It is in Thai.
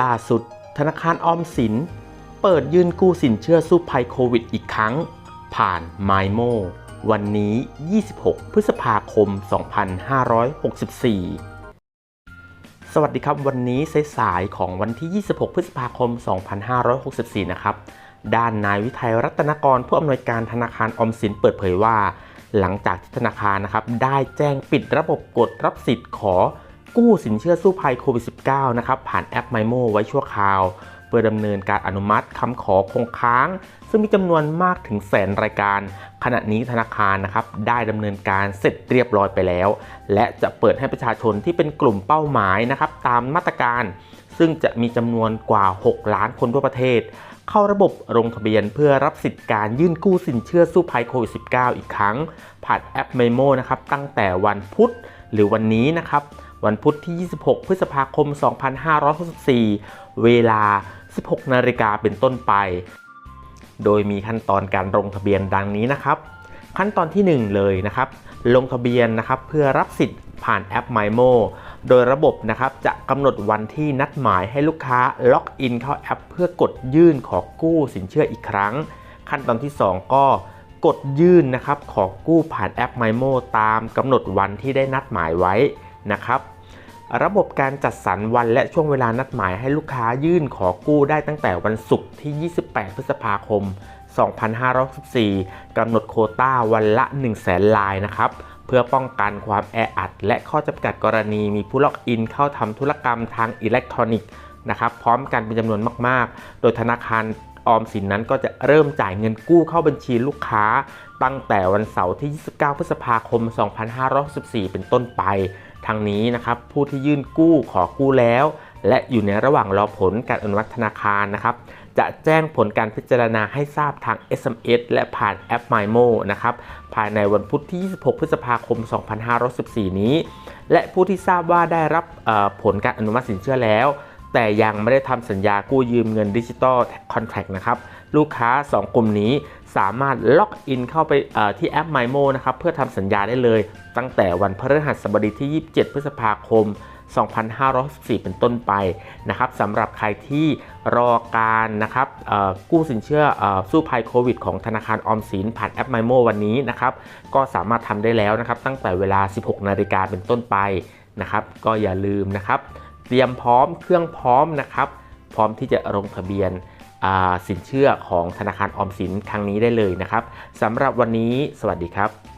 ล่าสุด ธนาคารออมสิน เปิดยื่นกู้สินเชื่อสู้ภัยโควิดอีกครั้ง ผ่าน m y m o วันนี้ 26 พฤษภาคม 2564สวัสดีครับ วันนี้สายๆของวันที่ 26 พฤษภาคม 2564 นะครับ ด้านนายวิทัยรัตนกร ผู้อำนวยการธนาคารออมสินเปิดเผยว่า หลังจากที่ธนาคารนะครับได้แจ้งปิดระบบกดรับสิทธิ์ขอ กู้สินเชื่อสู้ภัยโควิด -19 นะครับผ่านแอป MyMo ไว้ชั่วคราว เพื่อดำเนินการอนุมัติคำขอคงค้าง ซึ่งมีจำนวนมากถึงแสนรายการ ขณะนี้ธนาคารนะครับได้ดำเนินการเสร็จเรียบร้อยไปแล้ว และจะเปิดให้ประชาชนที่เป็นกลุ่มเป้าหมายนะครับตามมาตรการ ซึ่งจะมีจำนวนกว่า 6 ล้านคนทั่วประเทศ เข้าระบบลงทะเบียนเพื่อรับสิทธิการยื่นกู้สินเชื่อสู้ภัยโควิด -19 อีกครั้ง ผ่านแอป Memo นะครับตั้งแต่วันพุธหรือวันนี้นะครับ วันพุธที่ 26 พฤษภาคม 2564 เวลา 16 นาฬิกาเป็นต้นไป โดยมีขั้นตอนการลงทะเบียนดังนี้นะครับ ขั้นตอนที่ 1 เลยนะครับ ลงทะเบียนนะครับเพื่อรับสิทธิ์ผ่านแอป MyMo โดยระบบนะครับจะกำหนดวันที่นัดหมายให้ลูกค้าล็อกอินเข้าแอป เพื่อกดยื่นขอกู้สินเชื่ออีกครั้ง ขั้นตอนที่ 2 ก็กดยื่นนะครับขอกู้ผ่านแอป MyMo ตามกำหนดวันที่ได้นัดหมายไว้ นะครับระบบการจัดสรรวันและช่วงเวลานัดหมายให้ลูกค้ายื่นขอกู้ได้ตั้งแต่วันศุกร์ที่ 28 พฤษภาคม 2564กำหนดโคต้าวันละ 1 0 0 0 0แสนลายนะครับ เพื่อป้องกันความแออัด และข้อจำกัดกรณีมีผู้ล็อกอินเข้าทำธุรกรรมทางอิเล็กทรอนิกส์นะครับพร้อมกันเป็นจำนวนมาก ๆ โดยธนาคารออมสินนั้นก็จะเริ่มจ่ายเงินกู้เข้าบัญชีลูกค้า ตั้งแต่วันเสาร์ที่ 29 พฤษภาคม 2564เป็นต้นไป ทางนี้นะครับผู้ที่ยื่นกู้ขอกู้แล้ว และอยู่ในระหว่างรอผลการอนุมัติธนาคารนะครับ จะแจ้งผลการพิจารณาให้ทราบทาง SMS และผ่านแอป MyMo นะครับภายในวันพุธที่ 26 พฤษภาคม 2514 นี้ และผู้ที่ทราบว่าได้รับผลการอนุมัติสินเชื่อแล้ว แต่ยังไม่ได้ทำสัญญากู้ยืมเงินดิจิตอลคอนแท c t นะครับ ลูกค้า 2 กลุ่มนี้สามารถล็อกอินเข้าไปที่แอป MyMo นะครับเพื่อทำสัญญาได้เลย ตั้งแต่วันพฤหัสบดีที่ 27 พฤษภาคม 2564 เป็นต้นไปนะครับสำหรับใครที่รอการนะครับกู้สินเชื่ออสู้ภัยโควิดของธนาคารออมสินผ่านแอป MyMo วันนี้นะครับก็สามารถทำได้แล้วนะครับตั้งแต่เวลา 16 นาฬิกาเป็นต้นไปนะครับก็อย่าลืมนะครับ เตรียมพร้อมเครื่องพร้อมนะครับ พร้อมที่จะลงทะเบียน สินเชื่อของธนาคารออมสินครั้งนี้ได้เลยนะครับสำหรับวันนี้ สวัสดีครับ